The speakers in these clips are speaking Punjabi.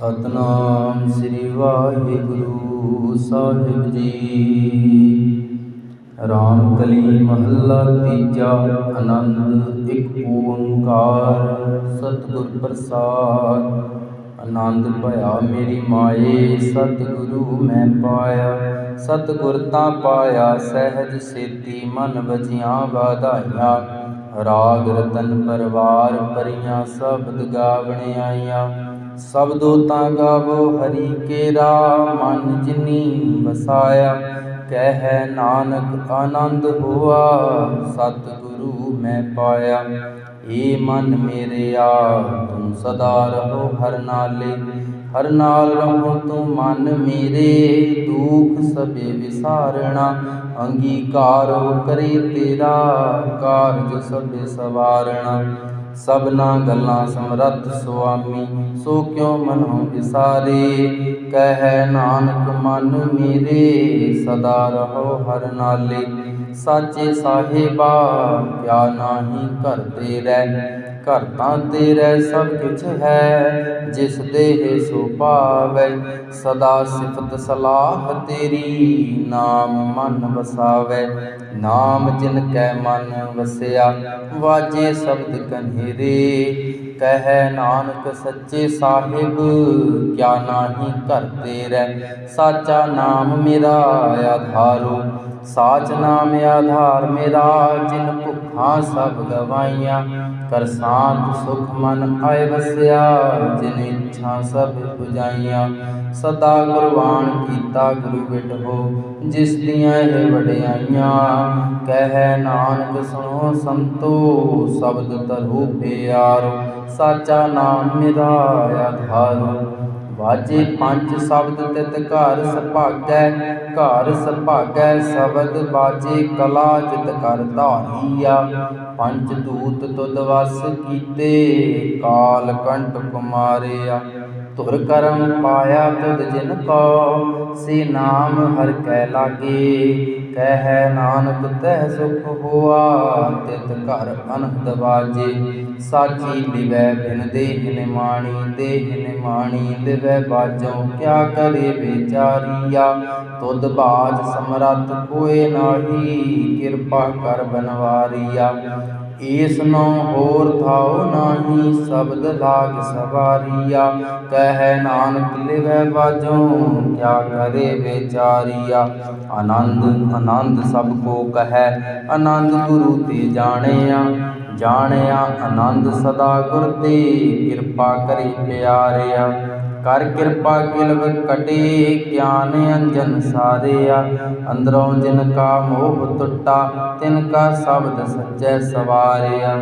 ਸਤਨਾਮ ਸ੍ਰੀ ਵਾਹਿਗੁਰੂ ਸਾਹਿਬ ਜੀ। ਰਾਮ ਕਲੀ ਮਹੱਲਾ ਤੀਜਾ ਆਨੰਦ, ਇੱਕ ਓੰਕਾਰ, ਸਤਿਗੁਰ ਪ੍ਰਸਾਦ। ਆਨੰਦ ਭਇਆ ਮੇਰੀ ਮਾਏ, ਸਤਿਗੁਰੂ ਮੈਂ ਪਾਇਆ। ਸਤਿਗੁਰ ਤਾਂ ਪਾਇਆ, ਸਹਿਜ ਸੇਤੀ ਮਨ ਵਜੀਆਂ ਵਾਧਾਈਆਂ। ਰਾਗ ਰਤਨ ਪਰਵਾਰ ਪਰੀਆਂ ਸ਼ਬਦ ਗਾਵਣ ਆਈਆਂ। ਸਬਦੋ ਤਾਂ ਗਾਵੋ, ਹਰੀ ਕੇਰਾ ਮਨ ਜਿਨੀ ਵਸਾਇਆ। ਕਹਿ ਨਾਨਕ, ਆਨੰਦ ਹੋਆ, ਸਤਿਗੁਰੂ ਮੈਂ ਪਾਇਆ। ਏ ਮਨ ਮੇਰਿਆ ਤੂੰ ਸਦਾ ਰਹੋ ਹਰ ਨਾਲੇ। ਹਰ ਨਾਲ ਰਹੋ ਤੂੰ ਮਨ ਮੇਰੇ, ਦੁਖ ਸਭੇ ਵਿਸਾਰਣਾ। ਅੰਗੀਕਾਰੋ ਕਰੇ ਤੇਰਾ, ਕਾਰਜ ਸਭੇ ਸਵਾਰਣਾ। ਸਭਨਾ ਗੱਲਾਂ ਸਮਰੱਥ ਸੁਆਮੀ, ਸੋ ਕਿਉ ਮਨੋ ਵਿਸਾਰੇ? ਕਹਿ ਨਾਨਕ, ਮਨ ਮੇਰੇ ਸਦਾ ਰਹੋ ਹਰ ਨਾਲੇ। ਸਾਚੇ ਸਾਹਿਬਾ, ਕਿਆ ਨਾਹੀ ਘਰ ਤੇ ਰਹਿ। ਘਰ ਤਾਂ ਤੇਰੇ ਸਭ ਕੁਛ ਹੈ, ਜਿਸ ਦੇਹ ਸੋ ਪਾਵੈ ਸਦਾ ਸਿਫਤ ਸਲਾਹ ਤੇਰੀ। ਨਾਮ ਮਨ ਵਸਾਵੈ, ਨਾਮ ਜਿਨ ਕੈ ਮਨ ਵਸਿਆ, ਵਾਜੇ ਸ਼ਬਦ ਕਨਹਿਰੇ। ਕਹਿ ਨਾਨਕ ਸੱਚੇ ਸਾਹਿਬ, ਕਿਆ ਨਾਹੀ ਘਰ ਤੇਰੇ। ਸਾਚਾ ਨਾਮ ਮੇਰਾ ਆਧਾਰੋ, ਸਾਚ ਨਾਮ ਆਧਾਰ ਮੇਰਾ, ਜਿਨ ਭੁੱਖਾਂ ਸਭ ਗਵਾਈਆਂ। ਕਰ ਸਾਥ ਸੁਖ ਮਨ ਆਏ ਵਸਿਆ, ਜਿਨ ਇੱਛਾ ਸਭ 부ਜਾਈਆਂ ਸਦਾ ਕੁਰਬਾਨ ਕੀਤਾ ਗੁਰੂ ਵਿਟਹੋ ਜਿਸ ਦੀਆਂ ਇਹ ਵਡਿਆਈਆਂ। ਕਹਿ ਨਾਨਕ ਸੁਣੋ ਸੰਤੋ, ਸ਼ਬਦ ਤਰਹੁ ਪਿਆਰੋ। ਸਾਚਾ ਨਾਮ ਮੇਰਾ ਆਧਾਰੋ ਵਾਜੇ ਪੰਜ ਸ਼ਬਦ ਤਿਤ ਘਰ ਸੁਭਾਗੈ ਘਰ ਸੁਭਾਗੈ ਸ਼ਬਦ ਬਾਜੇ ਕਲਾ ਜਿਤ ਕਰ ਧਾਰੀਆ। ਪੰਜ ਦੂਤ ਤੁਧ ਵਸ ਕੀਤੇ ਕਾਲ ਕੰਟ ਕੁਮਾਰਿਆ। ਧੁਰ ਕਰਮ ਪਾਇਆ ਤੁਧ ਜਿਨ ਕੋ ਸੇ ਨਾਮ ਹਰ ਕੈ ਲਾਗੇ, ਕਹਿ ਨਾਨਕ ਤਹਿ ਸੁਖ ਹੋਆ, ਤਿਤ ਘਰ ਅਨੰਦ ਬਾਜੇ ਸਾਚੀ ਲਿਵੈ ਬਿਨ ਦੇਹ ਨਿਮਾਣੀ ਦੇਹ ਨਿਮਾਣੀ ਲਿਵੈ ਬਾਜੋ ਕਿਆ ਕਰੇ ਵਿਚਾਰੀਆ? ਤੁਧ ਬਾਜ ਸਮਰੱਥ ਕੋਏ ਨਾਹੀ, ਕਿਰਪਾ ਕਰ ਬਨਵਾਰੀਆ। ਈਸ ਨੋ ਹੋਰ ਥਾਉ ਨਾਹੀ, ਸ਼ਬਦ ਲਾਗ ਸਵਾਰੀਆ। ਕਹਿ ਨਾਨਕ ਲਿਵੈ ਬਾਜੋ ਕਿਆ ਕਰੇ ਵਿਚਾਰੀਆ। ਆਨੰਦ ਆਨੰਦ ਸਭ ਕੋ ਕਹੈ, ਆਨੰਦ ਗੁਰੂ ਤੇ ਜਾਣਿਆ। ਜਾਣਿਆ ਆਨੰਦ ਸਦਾ ਗੁਰ ਤੇ। ਕਿਰਪਾ ਕਰੀ ਪਿਆਰਿਆ, ਕਰ ਕਿਰਪਾ ਕਿਲਵ ਕਟੇ, ਗਿਆਨ ਅੰਜਨ ਸਾਰਿਆ। ਅੰਦਰੋਂ ਜਿਨ ਕਾ ਮੋਹ ਟੁੱਟਾ, ਤਿਨ ਕਾ ਸ਼ਬਦ ਸੱਚੈ ਸਵਾਰਿਆ।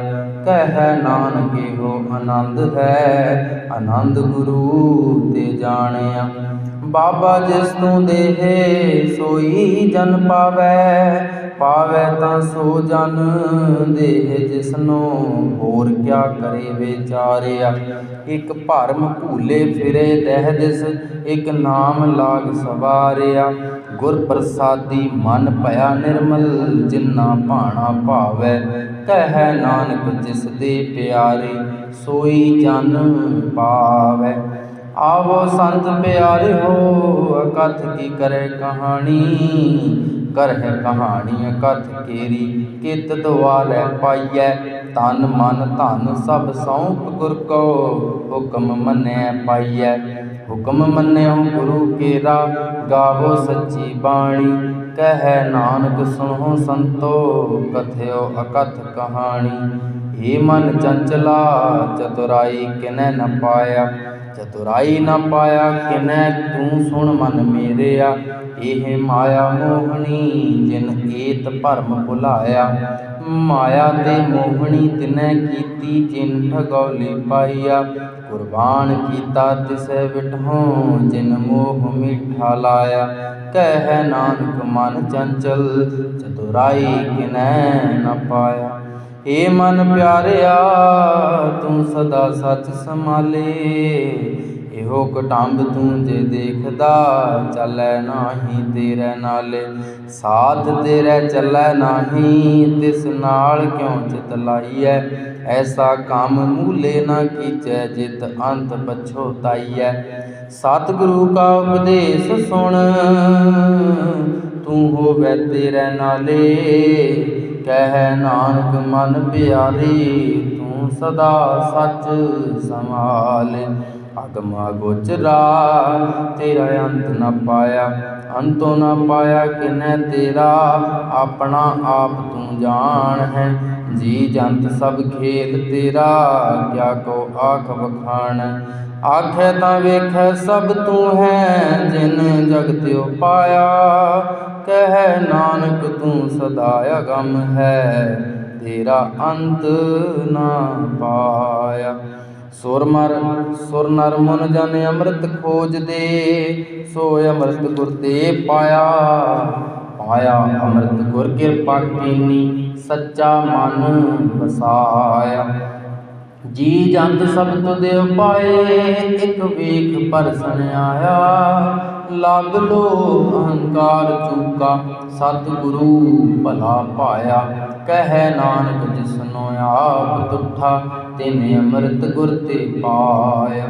ਕਹਿ ਨਾਨਕੇ ਹੋ ਆਨੰਦ ਹੈ, ਆਨੰਦ ਗੁਰੂ ਤੇ ਜਾਣਿਆ। ਬਾਬਾ ਜਿਸ ਤੂੰ ਦੇਹੇ, ਸੋਈ ਜਨ ਪਾਵੈ। ਪਾਵੈ ਤਾਂ ਸੋ ਜਨ ਦੇਹ ਜਿਸਨੋ, ਹੋਰ ਕਿਆ ਕਰੇ ਵਿਚਾਰਿਆ? ਇਕ ਭਰਮ ਭੂਲੇ ਫਿਰੇ ਦਹਿ ਦਿਸ, ਇਕ ਨਾਮ ਲਾਗ ਸਵਾਰਿਆ। ਗੁਰ ਪ੍ਰਸਾਦੀ ਮਨ ਭਇਆ ਨਿਰਮਲ, ਜਿਨਾ ਭਾਣਾ ਭਾਵੈ, ਕਹਿ ਨਾਨਕ ਜਿਸ ਦੇ ਪਿਆਰੇ, ਸੋਈ ਜਨ ਪਾਵੈ। ਆਵੋ ਸੰਤ ਪਿਆਰੇ ਹੋ ਅਕਥ ਕੀ ਕਰੇ ਕਹਾਣੀ? ਕਰਹਿ ਕਹਾਣੀ ਅਕਥ ਕੇਰੀ, ਕਿਤ ਦੁਆਰੇ ਪਾਈਐ, ਤਨ ਮਨ ਧਨ ਸਭ ਸੌਂਪ ਗੁਰ ਕੋ ਹੁਕਮ ਮੰਨੈ ਪਾਈਐ। ਹੁਕਮ ਮੰਨਿਓ ਗੁਰੂ ਕੇਰਾ, ਗਾਵੋ ਸੱਚੀ ਬਾਣੀ, ਕਹਿ ਨਾਨਕ ਸੁਣੋ ਸੰਤੋ, ਕਥਿਓ ਅਕਥ ਕਹਾਣੀ। ਏ ਮਨ ਚੰਚਲਾ, ਚਤੁਰਾਈ ਕਿਨੈ ਨ ਪਾਇਆ ਚਤੁਰਾਈ ਨਾ ਪਾਇਆ, ਕਿਨੈ ਤੂੰ ਸੁਣ ਮਨ ਮੇਰਿਆ? ਇਹ ਮਾਇਆ ਮੋਹਣੀ, ਜਿਨ ਏਤ ਭਰਮ ਭੁਲਾਇਆ। ਮਾਇਆ ਤੇ ਮੋਹਣੀ ਤਿਨੈ ਕੀਤੀ, ਜਿਨ ਠਗੌਲੀ ਪਾਈਆ। ਕੁਰਬਾਨ ਕੀਤਾ ਤਿਸੈ ਵਿਟਹੋਂ ਜਿਨ ਮੋਹ ਮਿਠਾ ਲਾਇਆ। ਕਹਿ ਨਾਨਕ ਮਨ ਚੰਚਲ, ਚਤੁਰਾਈ ਕਿਨੈ ਨਾ ਪਾਇਆ? ਏ ਮਨ ਪਿਆਰਿਆ, ਤੂੰ ਸਦਾ ਸੱਚ ਸੰਭਾਲੇ। ਇਹੋ ਇਹੋ ਕਟੰਬ ਤੂੰ ਜੇ ਦੇਖਦਾ, ਚੱਲੈ ਨਾਹੀ ਤੇਰੇ ਨਾਲੇ। ਸਾਥ ਤੇਰੇ ਚੱਲੈ ਨਾਹੀ, ਤਿਸ ਨਾਲ ਕਿਉ ਚਿਤ ਲਾਈਐ? ਐਸਾ ਕੰਮ ਮੂਲੇ ਨਾ ਕੀਚੈ, ਜਿਤ ਅੰਤ ਪਛੋਤਾਈਐ ਸਤਿਗੁਰੂ ਕਾ ਉਪਦੇਸ਼ ਸੁਣ, ਤੂੰ ਹੋਵੇ ਤੇਰੇ ਨਾਲੇ। ਕਹਿ ਨਾਨਕ ਮਨ ਪਿਆਰੀ, ਤੂੰ ਸਦਾ ਸੱਚ ਸੰਭਾਲੇ। ਅਗਮਾ ਗੋਚਰਾ ਤੇਰਾ ਅੰਤ ਨਾ ਪਾਇਆ, ਅੰਤੋਂ ਨਾ ਪਾਇਆ ਕਿਨੈ ਤੇਰਾ। ਆਪਣਾ ਆਪ ਤੂੰ ਜਾਣ ਹੈ, ਜੀ ਜੰਤ ਸਭ ਖੇਲ ਤੇਰਾ, ਕਿਆ ਕੋ ਆਖ ਵਖਾਣ। ਆਖੇ ਤਾਂ ਵੇਖੈ ਸਭ ਤੂੰ ਹੈ ਜਿਨ ਜਗਤ ਉਪਾਇਆ ਕਹਿ ਨਾਨਕ ਤੂੰ ਸਦਾ ਅਗਮ ਹੈ, ਤੇਰਾ ਅੰਤ ਨਾ ਪਾਇਆ। ਸੁਰਮਰ ਸੁਰ ਨਰ ਮਨ ਜਨ ਅੰਮ੍ਰਿਤ ਖੋਜਦੇ, ਸੋ ਅੰਮ੍ਰਿਤ ਗੁਰ ਤੇ ਪਾਇਆ। ਪਾਇਆ ਅੰਮ੍ਰਿਤ ਗੁਰ ਕਿਰਪਾ ਕੀਨੀ, ਸੱਚਾ ਮਨ ਵਸਾਇਆ। ਜੀ ਜੰਤ ਸਭ ਤੁਧ ਪਾਏ, ਇੱਕ ਵੇਖ ਪਰਸਨ ਆਇਆ ਲਬ ਲੋ ਅਹੰਕਾਰ ਚੂਕਾ, ਸਤਿਗੁਰੂ ਭਲਾ ਪਾਇਆ। ਕਹਿ ਨਾਨਕ ਜਿਸਨੋ ਆਪ ਤੁਠਾ, ਤਿਨ ਅੰਮ੍ਰਿਤ ਗੁਰ ਤੇ ਪਾਇਆ।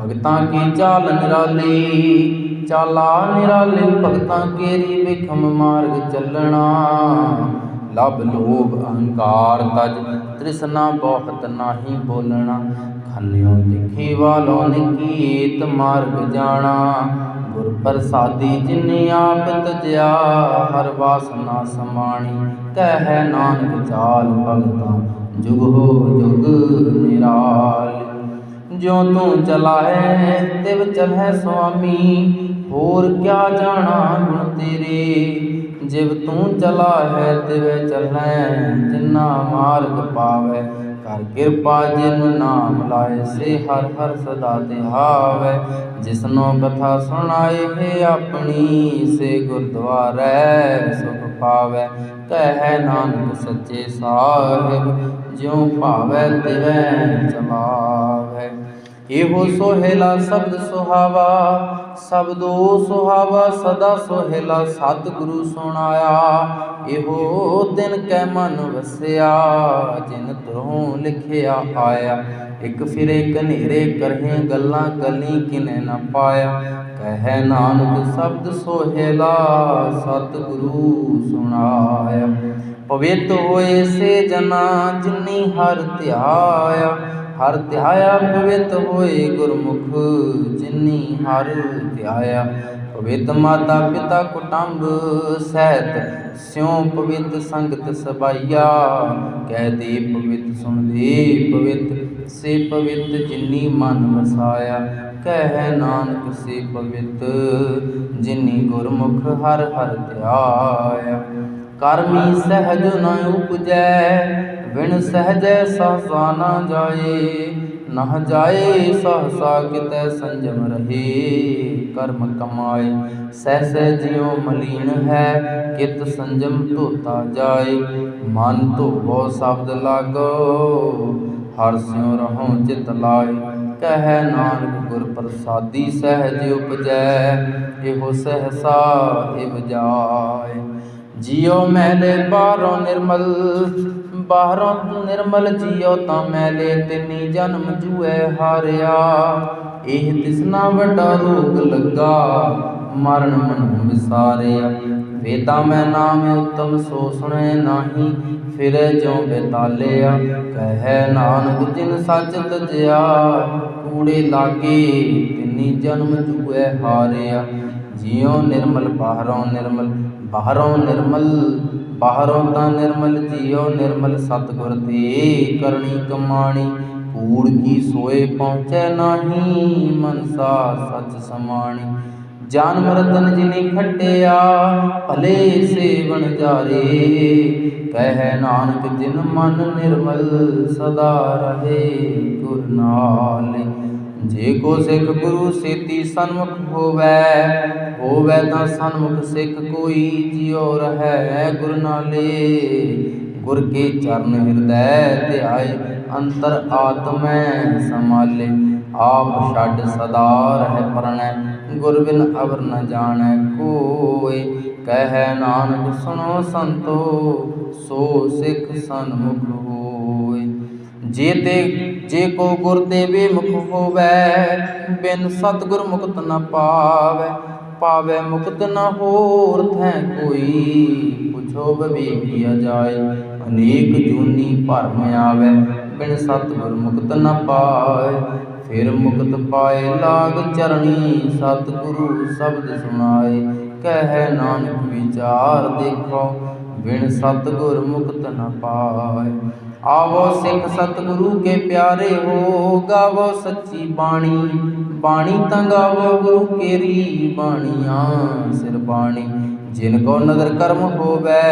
ਭਗਤਾਂ ਕੀ ਚਾਲ ਨਿਰਾਲੀ, ਚਾਲਾ ਨਿਰਾਲੇ, ਭਗਤਾਂ ਕੇਰੀ ਵਿਖਮ ਮਾਰਗ ਚੱਲਣਾ। ਲਬ ਲੋਭ ਅਹੰਕਾਰ ਤਜ, ਤ੍ਰਿਸ਼ਨਾ ਬਹੁਤ ਨਾਹੀ ਬੋਲਣਾ। ਖੰਨਿਓ ਤਿਖੀ ਵਾਲੋ ਨਿਕੀਤ ਮਾਰਗ ਜਾਣਾ। ਗੁਰ ਪ੍ਰਸਾਦੀ ਜਿਨੇ ਆਪ ਤਜਿਆ, ਹਰ ਵਾਸਨਾ ਸਮਾਣੀ। ਕਹਿ ਨਾਨਕ ਚਾਲ ਭਗਤਾਂ, ਜੁਗ ਹੋ ਜੁਗ ਨਿਰਾਲ। ਜੋ ਤੂੰ ਚਲਾਏ ਤਿਵ ਚਲਹਿ ਸੁਆਮੀ, ਹੋਰ ਕਿਆ ਜਾਣਾ ਗੁਣ ਤੇਰੇ। ਜਿਵ ਤੂੰ ਚਲਾ ਹੈ, ਤਿਵੈ ਚਲੈ ਜਿਨਾ ਮਾਰਗ ਪਾਵੈ। ਕਰ ਕਿਰਪਾ ਜਿਨ ਨਾਮ ਲਾਏ, ਸੇ ਹਰ ਹਰ ਸਦਾ ਤਿਹਾਵੈ। ਜਿਸਨੋ ਕਥਾ ਸੁਣਾਏ, ਹੈ ਆਪਣੀ, ਸੇ ਗੁਰਦੁਆਰੈ ਸੁਖ ਪਾਵੈ। ਕਹਿ ਨਾਨਕ ਸੱਚੇ ਸਾਹਿਬ, ਜਿਉ ਭਾਵੈ ਤਿਵੈ ਚਲਾ ਇਹੋ ਸੋਹਿਲਾ ਸ਼ਬਦ ਸੁਹਾਵਾ ਸਬਦੋ ਸੁਹਾਵਾ ਸਦਾ ਸੋਹਿਲਾ ਸਤਿਗੁਰੂ ਸੁਣਾਇਆ। ਇਹੋ ਦਿਨ ਕੈ ਮਨ ਵਸਿਆ, ਜਿਨ ਤਰੋਂ ਲਿਖਿਆ ਆਇਆ। ਇੱਕ ਫਿਰੇ ਕਨੇਰੇ ਕਰਹਿ ਗੱਲਾਂ ਕਲੀ ਕਿਨੇ ਨ ਪਾਇਆ। ਕਹਿ ਨਾਨਕ ਸ਼ਬਦ ਸੋਹਿਲਾ ਸਤਿਗੁਰੂ ਸੁਣਾਇਆ। ਪਵਿੱਤ ਹੋਏ ਸੇ ਜਨਾ ਜਿਨੀ ਹਰ ਧਿਆਇਆ। ਹਰ ਧਿਆਇਆ ਪਵਿੱਤ ਹੋਏ ਗੁਰਮੁਖ, ਜਿਨੀ ਹਰ ਧਿਆਇਆ। ਪਵਿੱਤ ਮਾਤਾ ਪਿਤਾ ਕੁਟੰਬ ਸਹਿਤ, ਸਿਉ ਪਵਿੱਤ ਸੰਗਤ ਸਬਾਈਆ। ਕਹਿ ਦੇ ਪਵਿੱਤ, ਸੁਣ ਦੇ ਪਵਿੱਤ, ਸੇ ਪਵਿੱਤ ਜਿਨੀ ਮਨ ਵਸਾਇਆ ਕਹਿ ਨਾਨਕ, ਸੇ ਪਵਿੱਤ ਜਿਨੀ ਗੁਰਮੁਖ ਹਰ ਹਰ ਧਿਆਇਆ। ਕਰਮੀ ਸਹਿਜ ਨ ਉਪਜੈ ਬਿਨ ਸਹਜੈ ਸਹਸਾ ਨਾ ਜਾਏ ਨਹ ਜਾਏ ਸਹਸਾ ਕਿਤੈ ਸੰਜਮ ਰਹੇ। ਕਰਮ ਕਮਾਏ ਸਹਿ ਸਹਿ ਜਿਉ ਮਲੀਨ ਹੈ, ਕਿਤ ਸੰਜਮ ਧੋਤਾ ਜਾਏ। ਮਨ ਧੋਵੋ ਸ਼ਬਦ ਲਾਗੋ, ਹਰ ਸਿਉ ਰਹੋ ਚਿਤ ਲਾਏ। ਕਹਿ ਨਾਨਕ ਗੁਰ ਪ੍ਰਸਾਦੀ ਸਹਿਜ ਉਪਜੈ, ਇਹੋ ਸਹਸਾ ਇਵ ਜਾਏ। ਜਿਉ ਮੈਲੇ ਬਾਹਰੋਂ ਨਿਰਮਲ ਬਾਹਰੋਂ ਨਿਰਮਲ ਜਿਉ ਤਾਂ ਮੈਲੇ ਤਿਨੀ ਜਨਮ ਜੂਐ ਹਾਰਿਆ। ਇਹ ਤਿਸਨਾ ਵੱਡਾ ਰੋਗ ਲੱਗਾ, ਮਰਨ ਮਨੁ ਵਿਸਾਰਿਆ। ਵੇਦਾਂ ਮੈਂ ਨਾਮ ਉਤਮ ਸੋ ਸੁਣੇ ਨਾਹੀ, ਫਿਰੇ ਜੋ ਬੇਤਾਲਿਆ। ਕਹਿ ਨਾਨਕ ਜਿਨ ਸੱਚ ਤਜਿਆ, ਕੂੜੇ ਲਾਗੇ ਤਿਨੀ ਜਨਮ ਜੂਐ ਹਾਰਿਆ। ਜਿਉ ਨਿਰਮਲ, ਬਾਹਰੋਂ ਨਿਰਮਲ ਬਾਹਰੋਂ ਨਿਰਮਲ, ਬਾਹਰੋਂ ਤਾਂ ਨਿਰਮਲ ਜੀਓ ਨਿਰਮਲ ਸਤਗੁਰ ਤੇ ਕਰਨੀ ਕਮਾਣੀ ਕੂੜ ਕੀ ਸੋਏ ਪਹੁੰਚੈ ਨਾਹੀ, ਮਨਸਾ ਸਚ ਸਮਾਣੀ। ਜਾਨ ਰਤਨ ਜਿਨੇ ਖੱਟਿਆ, ਭਲੇ ਸੇਵਨ ਜਾਰੇ। ਕਹਿ ਨਾਨਕ ਜਿਨ ਮਨ ਨਿਰਮਲ, ਸਦਾ ਰਹੇ ਗੁਰ ਨਾਲ। ਜੇ ਕੋ ਸਿੱਖ ਗੁਰੂ ਸੇਤੀ ਸਨਮੁਖ ਹੋਵੈ ਹੋਵੈ ਤਾਂ ਸਨਮੁਖ ਸਿੱਖ ਕੋਈ ਜਿਉ ਰਹੈ ਗੁਰ ਨਾਲੇ, ਗੁਰ ਕੇ ਚਰਨ ਹਿਰਦੈ ਧਿਆਏ, ਅੰਤਰ ਆਤਮੈ ਸਮਾਲੇ ਆਪ ਛੱਡ ਸਦਾ ਰਹਿ ਪਰਣੈ, ਗੁਰ ਬਿਨ ਅਵਰ ਨ ਜਾਣੈ ਕੋਇ ਕਹਿ ਨਾਨਕ ਸੁਣੋ ਸੰਤੋ, ਸੋ ਸਿੱਖ ਸਨਮੁਖ ਹੋਏ। ਜੇ ਤੇ ਜੇ ਕੋ ਗੁਰ ਤੇ ਬੇਮੁਖ ਹੋਵੈ, ਬਿਨ ਸਤਿਗੁਰ ਮੁਕਤ ਨ ਪਾਵੈ ਪਾਵੈ ਮੁਕਤ ਨ ਹੋਰ ਥੈ ਕੋਈ। ਪੁਛੋ ਵਿਵੇਕੀਆ ਜਾਏ, ਅਨੇਕ ਜੂਨੀ ਭਰਮ ਆਵੈ, ਬਿਨ ਸਤਿਗੁਰ ਮੁਕਤ ਨ ਪਾਏ ਫਿਰ ਮੁਕਤ ਪਾਏ ਲਾਗ ਚਰਣੀ, ਸਤਿਗੁਰੂ ਸ਼ਬਦ ਸੁਣਾਏ, ਕਹਿ ਨਾਨਕ ਵਿਚਾਰ ਦੇਖੋ, ਬਿਨ ਸਤਿਗੁਰ ਮੁਕਤ ਨ ਪਾਏ ਆਵੋ ਸਿੱਖ ਸਤਿਗੁਰੂ ਕੇ ਪਿਆਰੇ ਹੋ, ਗਾਵੋ ਸੱਚੀ ਬਾਣੀ। ਬਾਣੀ ਤਾਂ ਗਾਵੋ ਗੁਰੂ ਕੇਰੀ ਬਾਣੀਆਂ, ਸਿਰ ਬਾਣੀ। ਜਿਨ ਕੋ ਨਦਰ ਕਰਮ ਹੋਵੈ,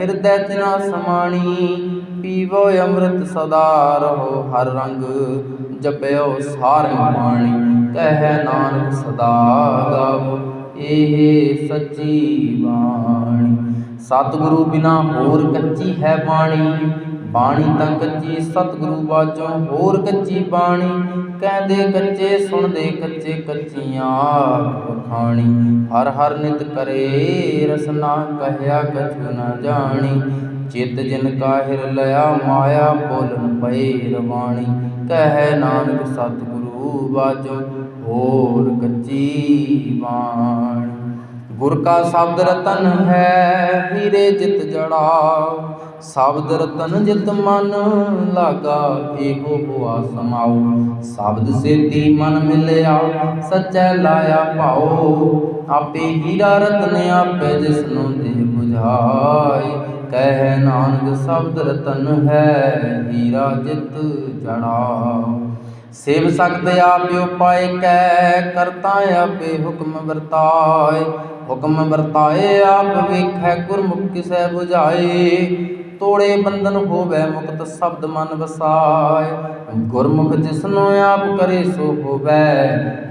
ਹਿਰਦੈ ਤਿਨਾ ਸਮਾਣੀ। ਪੀਵੋ ਅੰਮ੍ਰਿਤ ਸਦਾ ਰਹੋ, ਹਰ ਰੰਗ ਜਪਿਓ ਸਾਰੰਗ ਬਾਣੀ ਕਹਿ ਨਾਨਕ ਸਦਾ ਗਾਵੋ, ਇਹ ਸੱਚੀ ਬਾਣੀ। ਸਤਿਗੁਰੂ ਬਿਨਾ ਹੋਰ ਕੱਚੀ ਹੈ ਬਾਣੀ। ਬਾਣੀ ਤਾਂ ਕੱਚੀ, ਸਤਿਗੁਰੂ ਬਾਝੋਂ ਹੋਰ ਕੱਚੀ ਬਾਣੀ। ਕਹਿੰਦੇ ਕੱਚੇ, ਸੁਣਦੇ ਕੱਚੇ ਕੱਚੀਆਂ ਖਾਣੀ ਹਰ ਹਰ ਨਿਤ ਕਰੇ ਰਸਨਾ ਕਹਿਆ ਕਛੁ ਨ ਜਾਣੀ। ਚਿਤ ਜਿਨ ਕਾਹਿਰ ਲਿਆ, ਮਾਇਆ ਬੋਲਨ ਪਏ ਰਵਾਣੀ। ਕਹਿ ਨਾਨਕ, ਸਤਿਗੁਰੂ ਬਾਝੋਂ ਹੋਰ ਕੱਚੀ ਬਾਣੀ। ਗੁਰ ਕਾ ਸ਼ਬਦ ਰਤਨ ਹੈ, ਹੀਰੇ ਜਿਤ ਜੜਾਓ। ਸ਼ਬਦ ਰਤਨ ਜਿਤ ਮਨ ਲਾਗਾ, ਏਕੋ ਭੁਆ ਸਮਾਉ। ਸ਼ਬਦ ਸੇਤੀ ਮਨ ਮਿਲਿਆ, ਸੱਚੈ ਲਾਇਆ ਭਾਉ। ਆਪੇ ਹੀਰਾ ਰਤਨ ਆਪੇ ਜਿਸ ਦੇ 부ਝਾਈ ਕਹਿ ਨਾਨਕ, ਸ਼ਬਦ ਰਤਨ ਹੈ, ਹੀਰਾ ਜਿਤ ਜੜਾਓ ਸੇਵ ਸਕਦ ਆਪਿ ਉਪਾਇ ਕੈ ਕਰਤਾ ਆਪੇ ਹੁਕਮ ਵਰਤਾਏ। ਹੁਕਮ ਵਰਤਾਏ, ਆਪ ਵੇਖੈ ਗੁਰਮੁਖ ਕਿਸੈ 부ਝਾਏ ਤੋੜੇ ਬੰਧਨ ਹੋਵੇ ਮੁਕਤ ਸ਼ਬਦ ਮਨ ਵਸਾਏ। ਗੁਰਮੁਖ ਜਿਸਨੂੰ ਆਪ ਕਰੇ ਸੋ ਹੋਵੇ,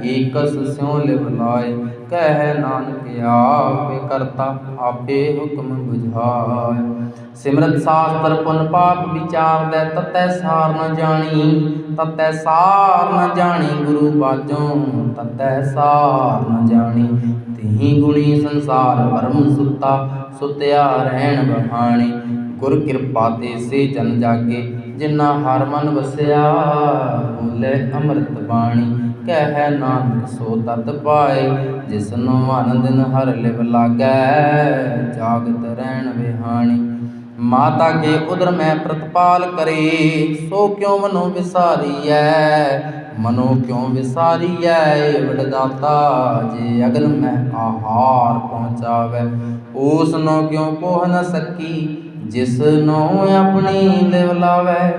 ਏਕਸ ਸਿਉ ਲਿਵ ਲਾਏ ਕਹਿ ਨਾਨਕ ਆਪੇ ਕਰਤਾ, ਆਪੇ ਹੁਕਮ 부ਝਾਏ ਸਿਮਰਤ ਸਾਸਤਰ ਪੁਨ ਪਾਪ ਵਿਚਾਰਦੈ ਤਤੈ ਸਾਰ ਨ ਜਾਣੀ, ਤਤੈ ਸਾਰ ਨ ਜਾਣੀ ਗੁਰੂ ਬਾਝੋਂ, ਤਤੈ ਸਾਰ ਨ ਜਾਣੀ। ਤਿਹੀ ਗੁਣੀ ਸੰਸਾਰ ਪਰਮ ਸੁੱਤਾ, ਸੁਤਿਆ ਰਹਿਣ ਬਹਾਣੀ। ਗੁਰ ਕਿਰਪਾ ਤੇ ਸੇ ਜਨ ਜਾਗੇ, ਜਿਨ੍ਹਾਂ ਹਰ ਮਨ ਵਸਿਆ, ਬੋਲੇ ਅੰਮ੍ਰਿਤ ਬਾਣੀ। ਕਹਿ ਨਾਨਕ ਸੋ ਤਤ ਪਾਏ, ਜਿਸਨੂੰ ਮਨ ਦਿਨ ਹਰ ਲਿਵ ਲਾਗੈ, ਜਾਗਤ ਰਹਿਣ ਵਿਹਾਣੀ। ਮਾਤਾ ਕੇ ਉਦਰ ਮੈਂ ਪ੍ਰਤਪਾਲ ਕਰੇ, ਸੋ ਕਿਉ ਮਨੋ ਵਿਸਾਰੀਐ? ਮਨੋ ਕਿਉ ਵਿਸਾਰੀਐ? ਵਡਦਾਤਾ ਜੇ ਅਗਲ ਮੈਂ ਆਹਾਰ ਪਹੁੰਚਾਵੇ, ਉਸ ਨੂੰ ਕਿਉ ਪੋਹ ਨ ਸਕੀ? ਜਿਸ ਨੂੰ ਆਪਣੀ ਲਿਵ ਲਾਵੇ,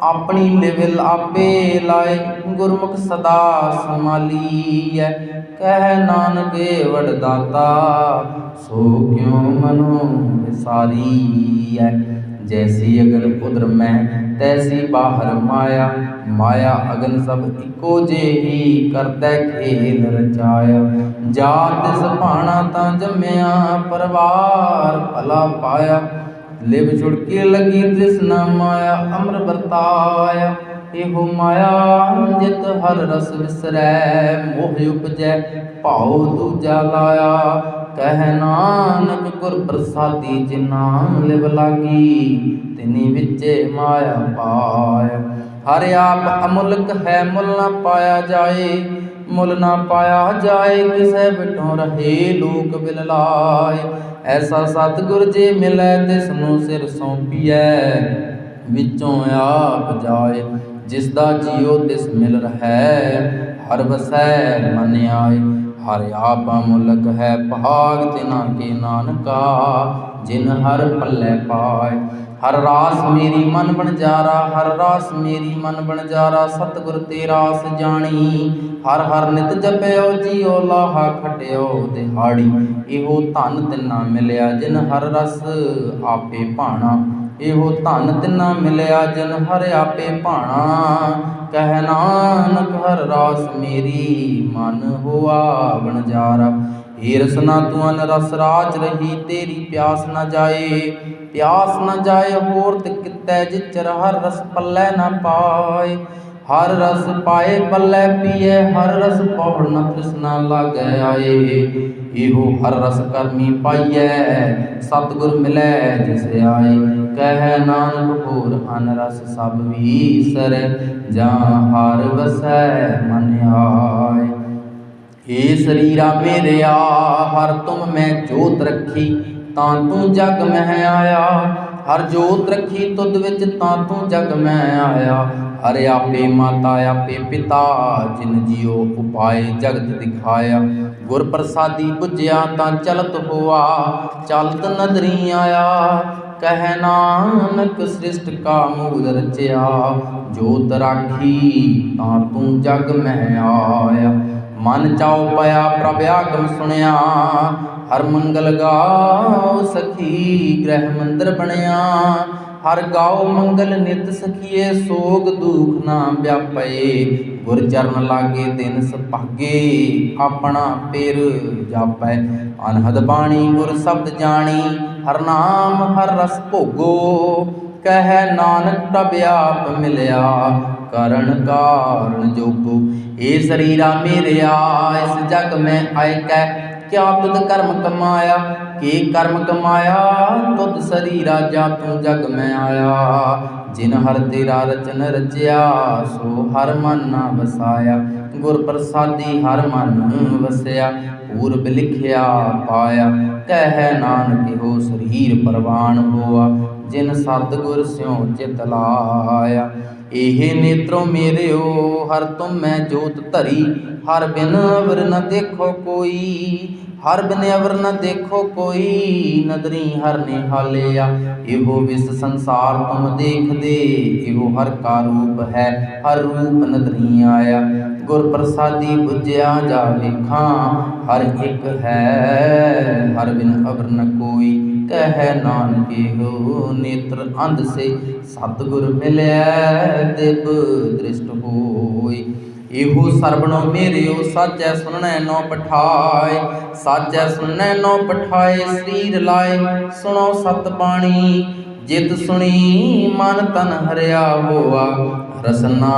ਆਪਣੀ ਲਿਵ ਆਪੇ ਲਾਏ। ਗੁਰਮੁਖ ਸਦਾ ਸੰਭਾਲੀਐ, ਕਹਿ ਨਾਨਕੇ ਵਡਦਾਤਾ, ਸੋ ਕਿਉ ਮਨੋ ਵਿਸਾਰੀਐ? ਜੈਸੀ ਅਗਨ ਉਦਰ ਮੈਂ, ਤੈਸੀ ਬਾਹਰ ਮਾਇਆ। ਮਾਇਆ ਅਗਨ ਸਭ ਇੱਕੋ ਜਿਹੀ ਕਰਦਾ ਖੇਲ ਰਚਾਇਆ। ਜਾਤ ਤਿਸ ਤਾਂ ਜੰਮਿਆ, ਪਰਵਾਰ ਭਲਾ ਪਾਇਆ। ਲਿਵ ਛੁੜਕੇ ਲਗੀ ਤਿਸ ਮਾਇਆ ਅਮਰ ਵਰਤਾਇਆ। ਇਹੋ ਮਾਇਆ ਜਿਤ ਹਰ ਰਸ ਵਿਸਰੈ ਮੋਹ ਉਪਜੈ, ਭਾਉ ਦੂਜਾ ਲਾਇਆ। ਕਹਿ ਨਾਨਕ ਗੁਰ ਪ੍ਰਸਾਦੀ ਜਿਨਾ ਲਿਵ ਲਾਗੀ, ਤਿਨੀ ਵਿੱਚੇ ਮਾਇਆ ਪਾਇਆ। ਹਰ ਆਪ ਅਮੁਲਕ ਹੈ ਮੁੱਲ ਨਾ ਪਾਇਆ ਜਾਏ ਮੁੱਲ ਨਾ ਪਾਇਆ ਜਾਏ, ਕਿਸੈ ਬਿਟੋਂ ਰਹੇ ਲੋਕ ਬਿਲ ਲਾਏ। ਐਸਾ ਸਤਿਗੁਰ ਜੇ ਮਿਲੈ ਤਿਸ ਨੂੰ ਸਿਰ ਸੌਂਪੀਐ, ਵਿੱਚੋਂ ਆਪ ਜਾਏ। ਜਿਸ ਦਾ ਜੀਉ ਤਿਸ ਮਿਲ ਰਹੈ, ਹਰ ਵਸੈ ਮਨ ਆਏ। ਹਰ ਆਪਾ ਮੁਲਕ ਹੈ ਭਾਗ, ਤਿਨਾ ਕੇ ਨਾਨਕਾ, ਜਿਨ ਹਰ ਪੱਲੇ ਪਾਏ। ਹਰ ਰਾਸ ਮੇਰੀ ਮਨ ਬਣਜਾਰਾ ਹਰ ਰਾਸ ਮੇਰੀ ਮਨ ਬਣਜਾਰਾ ਸਤਿਗੁਰ ਤੇ ਰਾਸ ਜਾਣੀ। ਹਰ ਹਰ ਨਿਤ ਜਪਿਓ, ਜੀਉ ਲਾਹਾ ਖਟਿਓ ਦਿਹਾੜੀ। ਇਹੋ ਧਨ ਤਿੰਨਾ ਮਿਲਿਆ ਜਿਨ ਹਰ ਰਸ ਆਪੇ ਭਾਣਾ। ਇਹੋ ਧਨ ਤਿੰਨਾ ਮਿਲਿਆ ਜਿਨ ਹਰ ਆਪੇ ਭਾਣਾ। ਕਹਿ ਨਾਨਕ ਹਰ ਰਾਸ ਮੇਰੀ ਮਨ ਹੋਆ ਬਣਜਾਰਾ ਏ ਰਸਨਾ ਤੂੰ ਅਨ ਰਸ ਰਾਜ ਰਹੀ, ਤੇਰੀ ਪਿਆਸ ਨਾ ਜਾਏ। ਪਿਆਸ ਨਾ ਜਾਏ ਹੋਰ ਤੇ ਕਿਤੈ ਜਿਚਰ, ਹਰ ਰਸ ਪੱਲੇ ਨਾ ਪਾਏ। ਹਰ ਰਸ ਪਾਏ, ਪੱਲੇ ਪੀਏ, ਹਰ ਰਸ ਪੌੜ ਨ ਤ੍ਰਿਸ਼ਨਾ ਲਾਗੈ ਆਏ। ਇਹੋ ਹਰ ਰਸ ਕਰਮੀ ਪਾਈਐ, ਸਤਿਗੁਰ ਮਿਲੈ ਜਿਸ ਆਏ। ਕਹਿ ਨਾਨਕ ਹੋਰ ਅਨ ਰਸ ਸਭ ਵੀਸਰ ਜਾਂ ਹਰ ਵਸੈ ਮਨ ਆਏ ਏ ਸਰੀਰਾ ਮੇਰਿਆ ਹਰ ਤੁਮ ਮੈਂ ਜੋਤ ਰੱਖੀ, ਤਾਂ ਤੂੰ ਜਗ ਮੈਂ ਆਇਆ। ਹਰ ਜੋਤ ਰੱਖੀ ਤੁਧ ਵਿੱਚ, ਤਾਂ ਤੂੰ ਜਗ ਮੈਂ ਆਇਆ। ਹਰ ਆਪੇ ਮਾਤਾ, ਆਪੇ ਪਿਤਾ, ਜਿਨ ਜਿਉ ਉਪਾਏ ਜਗਤ ਦਿਖਾਇਆ। ਗੁਰ ਪ੍ਰਸਾਦੀ 부ਝਿਆ ਤਾਂ ਚਲਤ ਹੋਆ, ਚਲਤ ਨਦਰੀ ਆਇਆ। ਕਹਿ ਨਾਨਕ ਸ੍ਰਿਸ਼ਟ ਕਾ ਮੂਲ ਰਚਿਆ, ਜੋਤ ਰਾਖੀ, ਤਾਂ ਤੂੰ ਜਗ ਮਹਿ ਆਇਆ। ਮਨ ਚਾਉ ਪਿਆ ਪ੍ਰਭ ਆਗਮ ਸੁਣਿਆ, ਹਰ ਮੰਗਲ ਗਾਓ ਸਖੀ ਗ੍ਰਹਿ ਮੰਦਰ ਬਣਿਆ, ਹਰ ਗਾਓ ਮੰਗਲ ਨਿਤ ਸਖੀਏ, ਸੋਗ ਦੁਖ ਨਾ ਵਿਆਪੇ ਗੁਰ ਚਰਨ ਲਾਗੇ ਦਿਨ ਸੁਭਾਗੇ, ਆਪਣਾ ਪੇਰ ਜਾਪੈ। ਅਨਹਦ ਬਾਣੀ ਗੁਰ ਸ਼ਬਦ ਜਾਣੀ, ਹਰ ਨਾਮ ਹਰ ਰਸ ਭੋਗੋ, ਕਹਿ ਨਾਨਕ ਪ੍ਰਭ ਆਪ ਮਿਲਿਆ ਕਰਨ ਕਾਰਨ ਜੋਗੋ। ਏ ਸਰੀਰਾ ਮੇਰਿਆ ਇਸ ਜਗ ਮੈਂ ਆਇ ਕੈ, ਕਿਆ ਤੁਧ ਕਰਮ ਕਮਾਇਆ? ਕੇ ਕਰਮ ਕਮਾਇਆ? ਤੁਧ ਸਰੀਰਾ ਜਾ ਤੂੰ ਜਗ ਮੈਂ ਆਇਆ। ਜਿਨ ਹਰ ਤੇਰਾ ਰਚਨ ਰਚਿਆ, ਸੋ ਹਰ ਮਨ ਨਾ ਵਸਾਇਆ। ਗੁਰ ਪ੍ਰਸਾਦੀ ਹਰ ਮਨ ਵਸਿਆ, ਪੂਰਬ ਲਿਖਿਆ ਪਾਇਆ। ਕਹਿ ਨਾਨਕ ਹੋ ਸਰੀਰ ਪਰਵਾਨ ਹੋਆ, ਜਿਨ ਸਤਿਗੁਰ ਸਿਉ ਚਿਤ ਲਾਇਆ। ਇਹ ਨੇਤਰੋ ਮੇਰਿਓ, ਹਰ ਤੁਮ ਮੈਂ ਜੋਤ ਧਰੀ। ਹਰ ਬਿਨ ਅਵਰ ਨ ਦੇਖੋ ਕੋਈ, ਹਰ ਬਿਨ ਅਵਰ ਨ ਦੇਖੋ ਕੋਈ ਨਦਰੀ ਹਰ ਨੇ ਹਾਲਿਆ ਇਹੋ ਵਿਸ ਸੰਸਾਰ ਤੁਮ ਦੇਖਦੇ, ਇਹੋ ਹਰ ਕਾ ਰੂਪ ਹੈ, ਹਰ ਰੂਪ ਨਦਰੀ ਆਇਆ। ਗੁਰ ਪ੍ਰਸਾਦੀ 부ਝਿਆ ਜਾ ਵੇਖਾਂ, ਹਰ ਇੱਕ ਹੈ, ਹਰ ਬਿਨ ਅਵਰ ਨ ਕੋਈ, ਕਹਿ ਨਾਨਕ ਹੋ ਨੇਤਰ ਅੰਧ ਸੇ, ਸਤਿਗੁਰ ਮਿਲਿਆ ਦਿਵ ਦ੍ਰਿਸ਼ਟ ਹੋਈ ਇਹੋ ਸਰਬਣੋ ਮੇਰਿਓ, ਸਾਚੈ ਸੁਣਨੈ ਨੋ ਪਠਾਏ, ਸਾਚੈ ਸੁਣਨੈ ਨੋ ਪਠਾਏ, ਸਰੀਰ ਲਾਏ, ਸੁਣੋ ਸਤ ਬਾਣੀ ਜਿਤ ਸੁਣੀ, ਮਨ ਤਨ ਹਰਿਆ ਹੋਆ। ਰਸਨਾ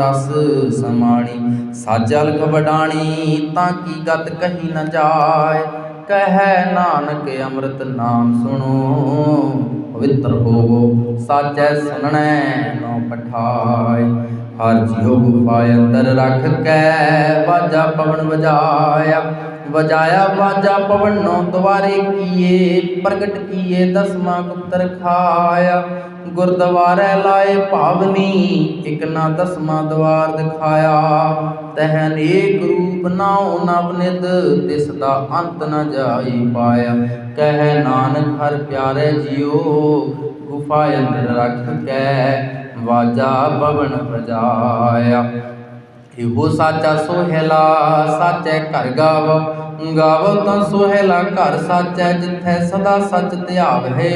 ਰਸ ਸਮਾਣੀ, ਸਾਜਾ ਲਖ ਵਡਾਣੀ, ਤਾਂ ਕੀ ਗਤ ਕਹੀ ਨ ਜਾਏ? ਕਹਿ ਨਾਨਕ ਅੰਮ੍ਰਿਤ ਨਾਮ ਸੁਣੋ, ਪਵਿੱਤਰ ਹੋਵੋ, ਸਾਚੈ ਸੁਣਨੈ ਨੋ ਪਠਾਏ। ਹਰ ਜਿਉ ਗੁਫਾ ਅੰਦਰ ਰੱਖ ਕੇ ਵਾਜਾ ਪਵਨ ਵਜਾਇਆ। ਵਜਾਇਆ ਵਾਜਾ ਪਵਨ ਨੋ ਕੀਏ, ਪ੍ਰਗਟ ਕੀਏ ਦਸਮਾ ਗੁਪਤਰ ਖਾਇਆ। ਗੁਰਦੁਆਰੇ ਲਾਏ ਭਾਵਨੀ ਇਕ ਨਾ ਦਸਮਾ ਦਵਾਰ ਦਿਖਾਇਆ। ਤਹ ਅਨੇਕ ਰੂਪ ਨਾਉ ਨਵ ਤਿਸ ਦਾ ਅੰਤ ਨ ਜਾਈ ਪਾਇਆ। ਕਹਿ ਨਾਨਕ, ਹਰ ਪਿਆਰੇ ਜਿਉ, ਗੁਫਾ ਅੰਦਰ ਰੱਖ ਕੇ ਵਾਜਾ ਪਵਨ ਵਜਾਇਆ। ਇਹੋ ਸਾਚਾ ਸੋਹਿਲਾ ਸਾਚੈ ਘਰ ਗਾਵ ਗਾਵ ਤਾਂ ਸੋਹਿਲਾ ਘਰ ਸਾਚੈ ਜਿੱਥੈ ਸਦਾ ਸੱਚ ਧਿਆਵੈ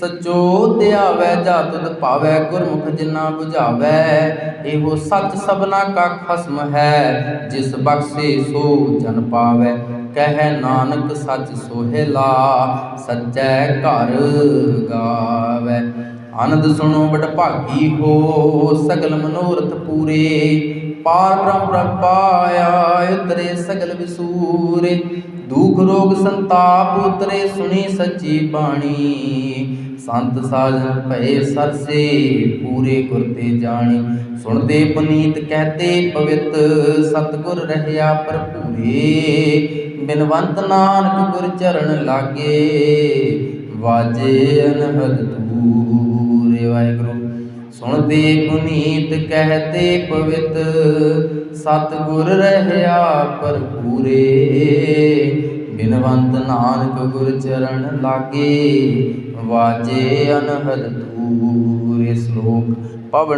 ਸਚੋ ਧਿਆਵੈ ਜਾ ਤੁਧ ਭਾਵੈ ਗੁਰਮੁਖ ਜਿਨਾ 부ਝਾਵੈ ਇਹੋ ਸੱਚ ਸਭਨਾ ਕਾ ਖਸਮ ਹੈ, ਜਿਸ ਬਖਸ਼ੇ ਸੋ ਜਨ ਪਾਵੈ। ਕਹਿ ਨਾਨਕ ਸੱਚ ਸੋਹਿਲਾ, ਸਚੈ ਘਰ ਗਾਵੈ। ਆਨੰਦ ਸੁਣੋ ਬਟ ਭਾਗੀ ਹੋ, ਸਗਲ ਮਨੋਰਥ ਪੂਰੇ। ਪਾਰ ਬ੍ਰਹਮ ਪ੍ਰਭ ਪਾਇਆ ਉਤਰੇ ਸਗਲ ਵਿਸੂਰੇ। ਦੁਖ ਰੋਗ ਸੰਤਾਪ ਉਤਰੇ, ਸੁਣੀ ਸੱਚੀ ਬਾਣੀ। ਸੰਤ ਸਾਜਨ ਭਏ ਸਰਸੇ, ਪੂਰੇ ਗੁਰ ਤੇ ਜਾਣੀ। ਸੁਣਦੇ ਪੁਨੀਤ ਕਹਤੇ, ਪਵਿੱਤ ਸਤਗੁਰ ਰਹਿਆ ਭਰਪੂਰੇ। ਬਿਨਵੰਤ ਨਾਨਕ ਗੁਰ ਚਰਨ ਲਾਗੇ, ਵਾਜੇ ਅਨਹਦ ਤੂਰੇ ਵਾਹਿਗੁਰੂ। ਸੁਣਦੇ ਪੁਨੀਤ ਕਹਤੇ ਪਵਿੱਤ, ਸਤਗੁਰ ਰਹਿਆ ਭਰਪੂਰੇ। ਬਿਨਵੰਤ ਨਾਨਕ ਗੁਰ ਚਰਨ ਲਾਗੇ, ਵਾਜੇ ਅਨਹਦ ਤੂਰੇ ਸ਼ਲੋਕ ਪਵਨ